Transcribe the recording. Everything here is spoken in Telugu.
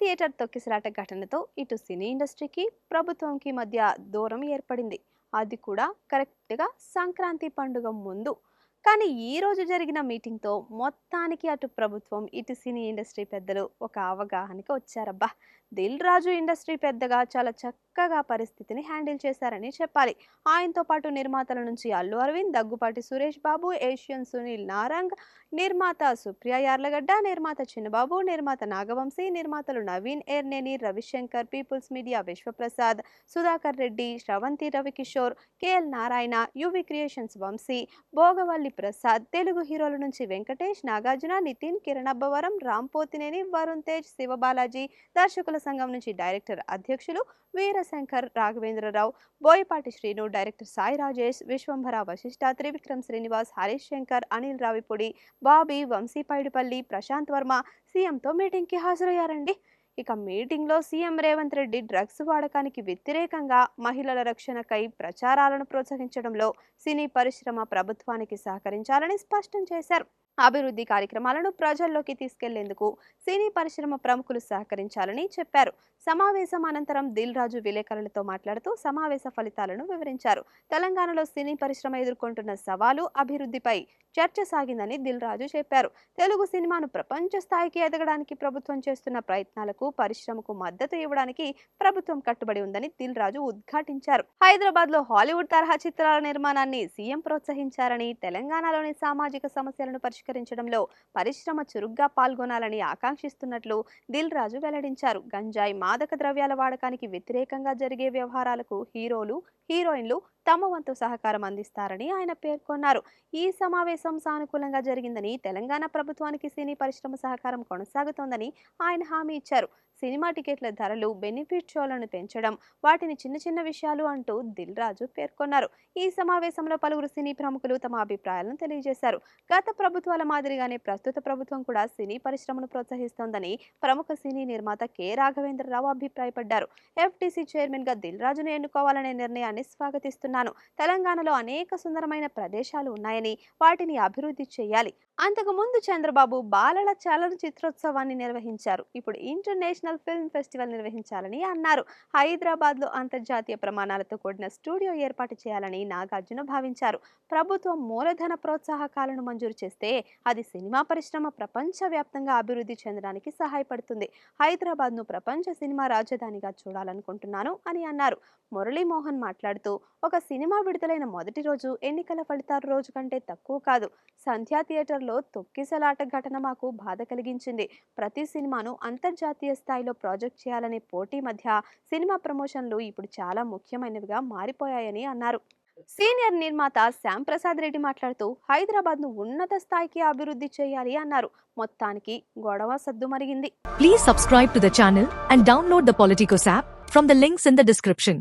థియేటర్ తొక్కిసలాట ఘటనతో ఇటు సినీ ఇండస్ట్రీకి ప్రభుత్వంకి మధ్య దూరం ఏర్పడింది. అది కూడా కరెక్ట్గా సంక్రాంతి పండుగ ముందు కానీ ఈ రోజు జరిగిన మీటింగ్తో మొత్తానికి అటు ప్రభుత్వం ఇటు సినీ ఇండస్ట్రీ పెద్దలు ఒక అవగాహనకి వచ్చారబ్బా. దిల్ రాజు ఇండస్ట్రీ పెద్దగా చాలా చక్కగా పరిస్థితిని హ్యాండిల్ చేశారని చెప్పాలి. ఆయనతో పాటు నిర్మాతల నుంచి అల్లు అరవింద్ దగ్గుపాటి సురేష్ బాబు ఏషియన్ సునీల్ నారంగ్ నిర్మాత సుప్రియ యార్లగడ్డ నిర్మాత చిన్నబాబు నిర్మాత నాగవంశీ నిర్మాతలు Naveen Yerneni Ravishankar people's media Vishwaprasad Sudhakar Reddy Sravanthi Ravikishore KL Narayana UV creations Vamsi Bhogavalli Prasad Telugu హీరోల నుంచి వెంకటేష్ నాగార్జున నితిన్ కిరణ్ అబ్బవరం రామ్ పోతినేని వరుణ్ తేజ్ శివబాలాజీ దర్శకుల సంఘం నుంచి డైరెక్టర్ అధ్యక్షులు వీరశంకర్ రాఘవేంద్రరావు బోయపాటి శ్రీను డైరెక్టర్ సాయి రాజేష్ విశ్వంభర వశిష్ఠ త్రివిక్రమ్ శ్రీనివాస్ హరీష్ శంకర్ అనిల్ రావిపూడి బాబీ వంశీ ప్రశాంత్ వర్మ సీఎంతో మీటింగ్కి హాజరయ్యారండి. ఇక మీటింగ్లో సీఎం రేవంత్ రెడ్డి డ్రగ్స్ వాడకానికి వ్యతిరేకంగా మహిళల రక్షణకై ప్రచారాలను ప్రోత్సహించడంలో సినీ పరిశ్రమ ప్రభుత్వానికి సహకరించాలని స్పష్టం చేశారు. అభివృద్ధి కార్యక్రమాలను ప్రజల్లోకి తీసుకెళ్ళేందుకు సినీ పరిశ్రమ ప్రముఖులు సహకరించాలని చెప్పారు. సమావేశం అనంతరం దిల్ రాజు విలేకరులతో మాట్లాడుతూ సమావేశ ఫలితాలను వివరించారు. తెలంగాణలో సినీ పరిశ్రమ ఎదుర్కొంటున్న సవాలు అభివృద్ధిపై చర్చ సాగిందని దిల్ రాజు చెప్పారు. తెలుగు సినిమాను ప్రపంచ స్థాయికి ఎదగడానికి ప్రభుత్వం చేస్తున్న ప్రయత్నాలకు పరిశ్రమకు మద్దతు ఇవ్వడానికి ప్రభుత్వం కట్టుబడి ఉందని దిల్ రాజు ఉద్ఘాటించారు. హైదరాబాద్లో హాలీవుడ్ తరహా చిత్రాల నిర్మాణాన్ని సీఎం ప్రోత్సహించారని తెలంగాణలోని సామాజిక సమస్యలను పరిష్కరించడంలో పరిశ్రమ చురుగ్గా పాల్గొనాలని ఆకాంక్షిస్తున్నట్లు దిల్ రాజు వెల్లడించారు. గంజాయి మాదక ద్రవ్యాల వాడకానికి వ్యతిరేకంగా జరిగే వ్యవహారాలకు హీరోలు హీరోయిన్లు తమ వంతు సహకారం అందిస్తారని ఆయన పేర్కొన్నారు. ఈ సమావేశం సానుకూలంగా జరిగిందని తెలంగాణ ప్రభుత్వానికి సినీ పరిశ్రమ సహకారం కొనసాగుతోందని ఆయన హామీ ఇచ్చారు. సినిమా టికెట్ల ధరలు బెనిఫిట్ షోలను పెంచడం వాటిని చిన్న చిన్న విషయాలు అంటూ దిల్ రాజు పేర్కొన్నారు. ఈ సమావేశంలో పలువురు సినీ ప్రముఖులు తమ అభిప్రాయాలను తెలియజేశారు. గత ప్రభుత్వాల మాదిరిగానే ప్రస్తుత ప్రభుత్వం కూడా సినీ పరిశ్రమను ప్రోత్సహిస్తోందని ప్రముఖ సినీ నిర్మాత కె. రాఘవేంద్రరావు అభిప్రాయపడ్డారు. ఎఫ్టీసీ చైర్మన్గా దిల్ రాజును ఎన్నుకోవాలనే నిర్ణయాన్ని స్వాగతిస్తున్నాను. తెలంగాణలో అనేక సుందరమైన ప్రదేశాలు ఉన్నాయని వాటిని అభివృద్ధి చేయాలి. అంతకుముందు చంద్రబాబు బాలల చలన చిత్రోత్సవాన్ని నిర్వహించారు. ఇప్పుడు ఇంటర్నేషనల్ ఫిల్మ్ ఫెస్టివల్ నిర్వహించాలని అన్నారు. హైదరాబాద్లో అంతర్జాతీయ ప్రమాణాలతో కూడిన స్టూడియో ఏర్పాటు చేయాలని నాగార్జున భావించారు. ప్రభుత్వం మూలధన ప్రోత్సాహకాలను మంజూరు చేస్తే అది సినిమా పరిశ్రమ ప్రపంచవ్యాప్తంగా అభివృద్ధి చెందడానికి సహాయపడుతుంది. హైదరాబాద్ను ప్రపంచ సినిమా రాజధానిగా చూడాలనుకుంటున్నాను అని అన్నారు. మురళీమోహన్ మాట్లాడుతూ ఒక సినిమా విడుదలైన మొదటి రోజు ఎన్నికల ఫలితాల రోజు కంటే తక్కువ కాదు. సంధ్యా థియేటర్లో తొక్కిసలాట ఘటన మాకు బాధ కలిగించింది. ప్రతి సినిమాను అంతర్జాతీయ స్థాయిలో ప్రాజెక్ట్ చేయాలనే పోటీ మధ్య సినిమా ప్రమోషన్లు ఇప్పుడు చాలా ముఖ్యమైనవిగా మారిపోయాయని అన్నారు. సీనియర్ నిర్మాత శ్యామ్ ప్రసాద్ రెడ్డి మాట్లాడుతూ హైదరాబాద్ను ఉన్నత స్థాయికి అభివృద్ధి చేయాలి అన్నారు. మొత్తానికి గొడవ సద్దుమరిగింది please subscribe to the channel and download the Politicos app from the links in the description